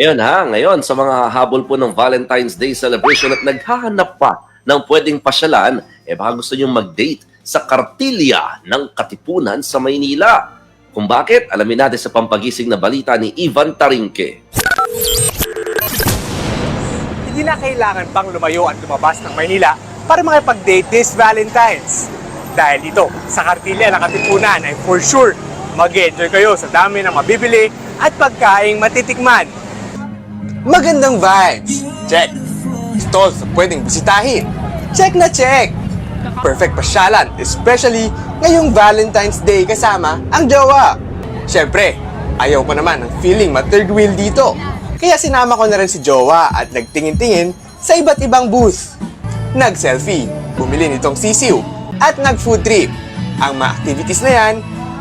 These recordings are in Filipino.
Ayun ha, ngayon sa mga habol po ng Valentine's Day celebration at naghahanap pa ng pwedeng pasyalan, eh baka gusto nyo mag-date sa kartilya ng Katipunan sa Maynila. Kung bakit, alamin natin sa pampagising na balita ni Ivan Tarinque. Hindi na kailangan pang lumayo at lumabas ng Maynila para makipag-date this Valentine's. Dahil dito, sa kartilya ng Katipunan ay for sure mag-enjoy kayo sa dami ng mabibili at pagkaing matitikman. Magandang vibes. Check. Stalls na pwedeng bisitahin. Check na check. Perfect pasyalan, especially ngayong Valentine's Day kasama ang jowa. Siyempre, ayaw ko naman ng feeling ma-third wheel dito. Kaya sinama ko na rin si jowa at nagtingin-tingin sa iba't ibang booth. Nag-selfie, bumili nitong sisiw, at nag-food trip. Ang mga activities na yan,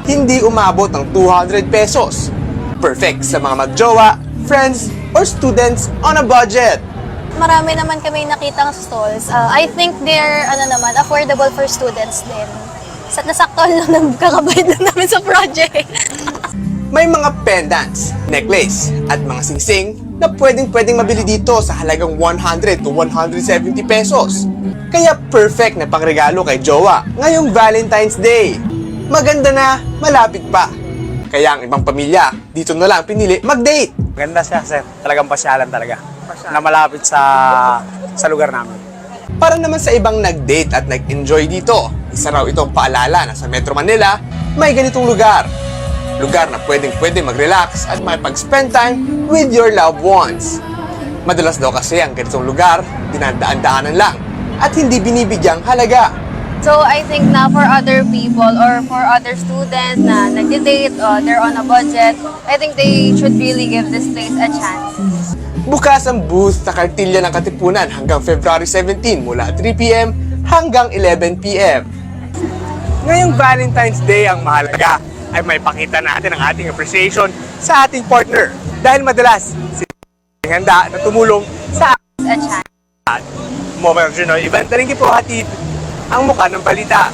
hindi umabot ng 200 pesos. Perfect sa mga magjowa, friends, or students on a budget. Marami naman kami nakitang stalls. Uh, I think they're ano naman affordable for students din. Sa nasakto lang ng kakabayad lang namin sa project. May mga pendants, necklace, at mga singsing na pwedeng-pwedeng mabili dito sa halagang 100 to 170 pesos. Kaya perfect na pangregalo kay jowa ngayong Valentine's Day. Maganda na, malapit pa. Kaya ang ibang pamilya, dito na lang pinili mag-date. Ganda siya, sir. Talagang pasyalan talaga. Na malapit sa sa lugar namin. Para naman sa ibang nag-date at nag-enjoy dito, isa raw itong paalala na sa Metro Manila, may ganitong lugar. Lugar na pwedeng-pwede mag-relax at makipag-spend time with your loved ones. Madalas daw kasi ang ganitong lugar, dinadaan-daanan lang at hindi binibigyang halaga. So I think na for other people or for other students na nagde-date or they're on a budget, I think they should really give this place a chance. Bukas ang booth sa kartilya ng Katipunan hanggang February 17 mula 3pm hanggang 11pm. Ngayong Valentine's Day ang mahalaga ay may pakita natin ang ating appreciation sa ating partner. Dahil madalas, ang handa na tumulong sa A chance. Mobile Journal Event na rin po hatid ang mukha ng balita.